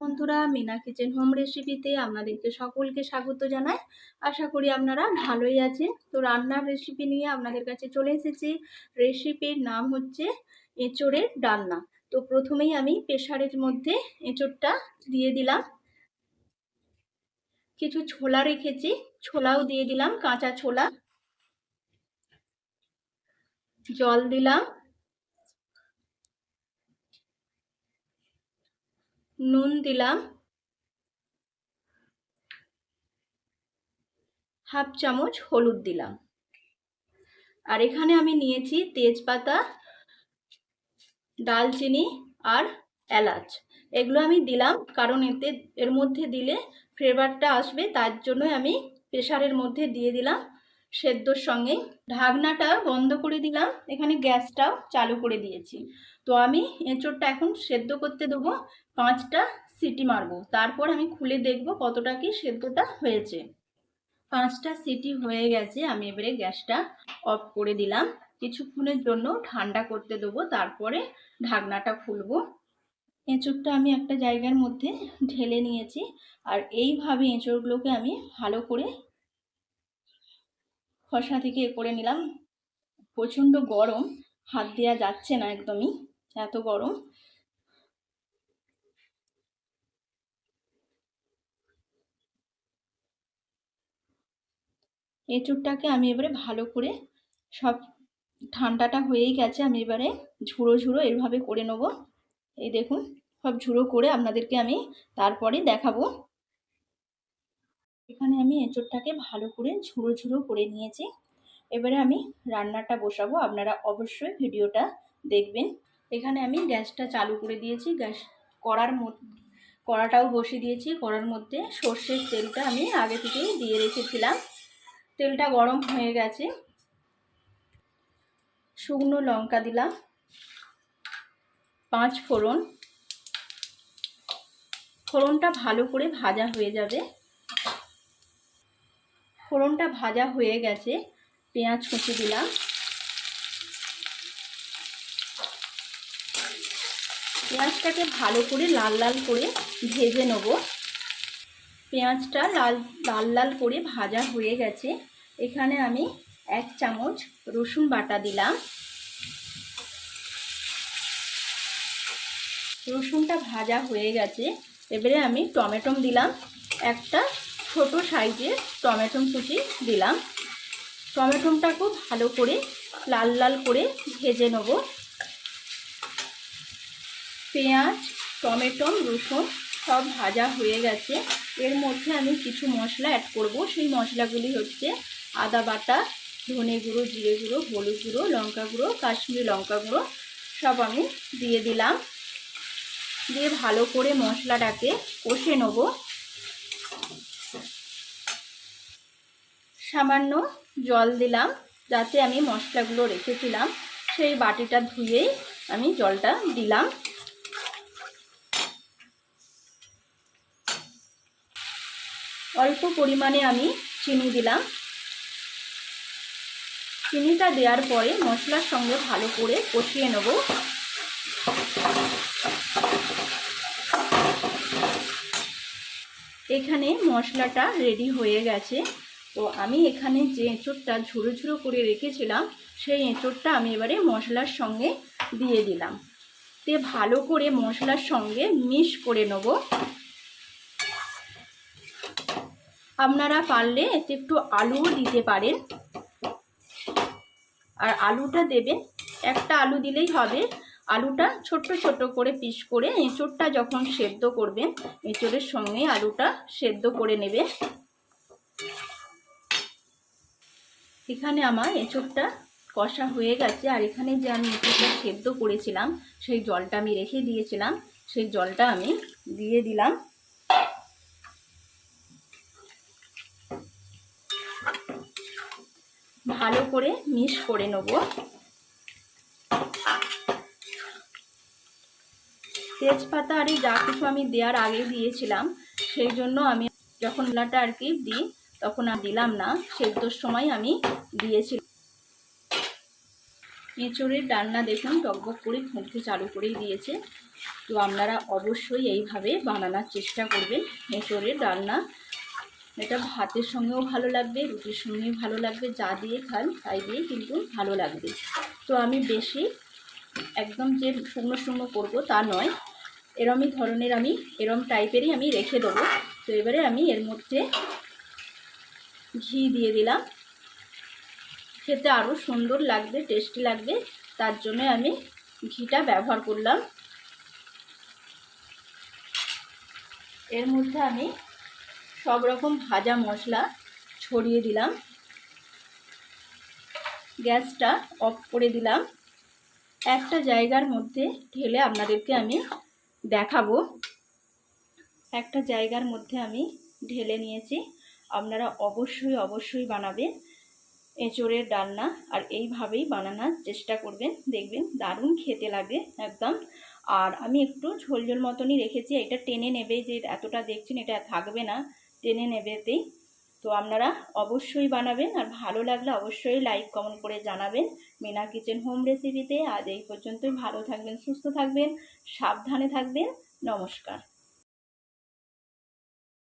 বন্ধুরা, Mina kitchen home রেসিপিতে আপনাদেরকে সকলকে স্বাগত জানাই। আশা করি আপনারা ভালোই আছেন। তো রান্নার রেসিপি নিয়ে আপনাদের কাছে চলে এসেছি। রেসিপির নাম হচ্ছে এঁচোড়ের ডালনা। তো প্রথমেই আমি প্রেশারের মধ্যে এঁচোড়টা দিয়ে দিলাম। কিছু ছোলা রেখেছি। ছোলাও দিয়ে দিলাম, কাঁচা ছোলা। জল দিলাম। নুন দিলাম। হাফ চামচ হলুদ দিলাম। আর এখানে আমি নিয়েছি তেজপাতা, ডালচিনি আর এলাচ। এগুলো আমি দিলাম কারণ এতে, এর মধ্যে দিলে ফ্লেভারটা আসবে, তার জন্য আমি প্রেশারের মধ্যে দিয়ে দিলাম। সেদ্ধর সঙ্গে ঢাকনাটা বন্ধ করে দিলাম। এখানে গ্যাসটাও চালু করে দিয়েছি। তো আমি এঁচোড়টা এখন সেদ্ধ করতে দেবো, পাঁচটা সিটি মারবো। তারপর আমি খুলে দেখব কতটা কি সেদ্ধটা হয়েছে। পাঁচটা সিটি হয়ে গেছে, আমি এবারে গ্যাসটা অফ করে দিলাম। কিছুক্ষণের জন্য ঠান্ডা করতে দেবো, তারপরে ঢাকনাটা খুলবো। এঁচোড়টা আমি একটা জায়গার মধ্যে ঢেলে নিয়েছি। আর এইভাবে এঁচোড়গুলোকে আমি ভালো করে খসা থেকে করে নিলাম। প্রচণ্ড গরম, হাত দেওয়া যাচ্ছে না একদমই, এত গরম। এঁচুরটাকে আমি এবারে ভালো করে সব ঠান্ডাটা হয়েই গেছে, আমি এবারে ঝুড়ো ঝুড়ো এভাবে করে নেব। এই দেখুন, সব ঝুড়ো করে আপনাদেরকে আমি তারপরে দেখাবো। এখানে আমি এঁচোড়টাকে ভালো করে ঝুড়ো ঝুড়ো করে নিয়েছি। এবারে আমি রান্নাটা বসাবো। আপনারা অবশ্যই ভিডিওটা দেখবেন। এখানে আমি গ্যাসটা চালু করে দিয়েছি। গ্যাস মধ্যে কড়াটাও বসিয়ে দিয়েছি। কড়ার মধ্যে সর্ষের তেলটা আমি আগে থেকেই দিয়ে রেখেছিলাম। তেলটা গরম হয়ে গেছে। শুকনো লঙ্কা দিলাম। পাঁচ ফোড়ন। ফোড়নটা ভালো করে ভাজা হয়ে যাবে। ফোড়নটা ভাজা হয়ে গেছে, পেঁয়াজ কুচি দিলাম। পেঁয়াজটাকে ভালো করে লাল লাল করে ভেজে নেব। পেঁয়াজটা লাল লাল লাল করে ভাজা হয়ে গেছে। এখানে আমি এক চামচ রসুন বাটা দিলাম। রসুনটা ভাজা হয়ে গেছে। এবারে আমি টমেটো দিলাম। একটা ছোট সাইজের টমেটো কুচি দিলাম। টমেটোটা খুব ভালো করে লাল লাল করে ভেজে নেব। পেঁয়াজ, টমেটো, রসুন সব ভাজা হয়ে গেছে। এর মধ্যে আমি কিছু মশলা অ্যাড করব। সেই মশলাগুলি হচ্ছে আদা বাটা, ধনে গুঁড়ো, জিরে গুঁড়ো, হলুদ গুঁড়ো, লঙ্কা গুঁড়ো, কাশ্মীরি লঙ্কা গুঁড়ো সব আমি দিয়ে দিলাম। দিয়ে ভালো করে মশলাটাকে কষে নেব। সামান্য জল দিলাম, যাতে আমি মশলাগুলো রেখেছিলাম, সেই বাটিটা ধুয়েই আমি জলটা দিলাম। অল্প পরিমাণে আমি চিনি দিলাম। চিনিটা দেওয়ার পরে মশলার সঙ্গে ভালো করে কষিয়ে নেব। এখানে মশলাটা রেডি হয়ে গেছে। তো আমি এখানে যে এঁচোড়টা ঝুড়ো ঝুড়ো করে রেখেছিলাম, সেই এঁচোড়টা আমি এবারে মশলার সঙ্গে দিয়ে দিলাম। তে ভালো করে মশলার সঙ্গে মিশ করে নেব। আপনারা পারলে এতে একটু আলুও দিতে পারেন। আর আলুটা দেবেন, একটা আলু দিলেই হবে। আলুটা ছোট্ট ছোট করে পিস করে এঁচোড়টা যখন সেদ্ধ করবেন, এঁচোড়ের সঙ্গে আলুটা সেদ্ধ করে নেবে এখানে আমার এঁচোড়টা কষা হয়ে গেছে, আর এখানে যে আমি এঁচোড়টা সেদ্ধ করেছিলাম, সেই জলটা আমি রেখে দিয়েছিলাম, সেই জলটা আমি দিয়ে দিলাম। ভালো করে মিক্স করে নেব। তেজপাতা আর যা কিছু আমি দেওয়ার আগে দিয়েছিলাম, সেই জন্য আমি যখন লাটা আর কি দিই তখন আর দিলাম না সেদ্ধর সময় আমি দিয়েছিলাম। এঁচড়ের ডালনা দেখুন টকবক করে ফুটতে চালু করেই দিয়েছে। তো আপনারা অবশ্যই এইভাবে বানানোর চেষ্টা করবেন এঁচড়ের ডালনা। এটা ভাতের সঙ্গেও ভালো লাগবে, রুটির সঙ্গেও ভালো লাগবে, যা দিয়ে খান তাই দিয়ে কিন্তু ভালো লাগবে। তো আমি বেশি একদম যে শুকনো শুকনো করব তা নয়, এরমই ধরনের আমি, এরম টাইপেরই আমি রেখে দেবো। তো এবারে আমি এর মধ্যে ঘি দিয়ে দিলাম। খেতে আরও সুন্দর লাগবে টেস্টি লাগবে, তার জন্য আমি ঘিটা ব্যবহার করলাম। এর মধ্যে আমি সব রকম ভাজা মশলা ছড়িয়ে দিলাম। গ্যাসটা অফ করে দিলাম। একটা জায়গার মধ্যে ঢেলে আপনাদেরকে আমি দেখাবো। একটা জায়গার মধ্যে আমি ঢেলে নিয়েছি। আপনারা অবশ্যই অবশ্যই বানাবেন। এঁচোড়ের ডালনা আর এইভাবেই বানানোর চেষ্টা করবেন। দেখবেন দারুণ খেতে লাগে একদম। আর আমি একটু ঝোল ঝোল মতনই রেখেছি। এটা টেনে নেবে যে এতটা দেখছেন, এটা থাকবে না। টেনে নেবেতেই। তো আপনারা অবশ্যই বানাবেন আর ভালো লাগলে অবশ্যই লাইক, কমেন্ট করে জানাবেন মিনা কিচেন হোম রেসিপিতে। আজ এই পর্যন্তই। ভালো থাকবেন, সুস্থ থাকবেন, সাবধানে থাকবেন। নমস্কার।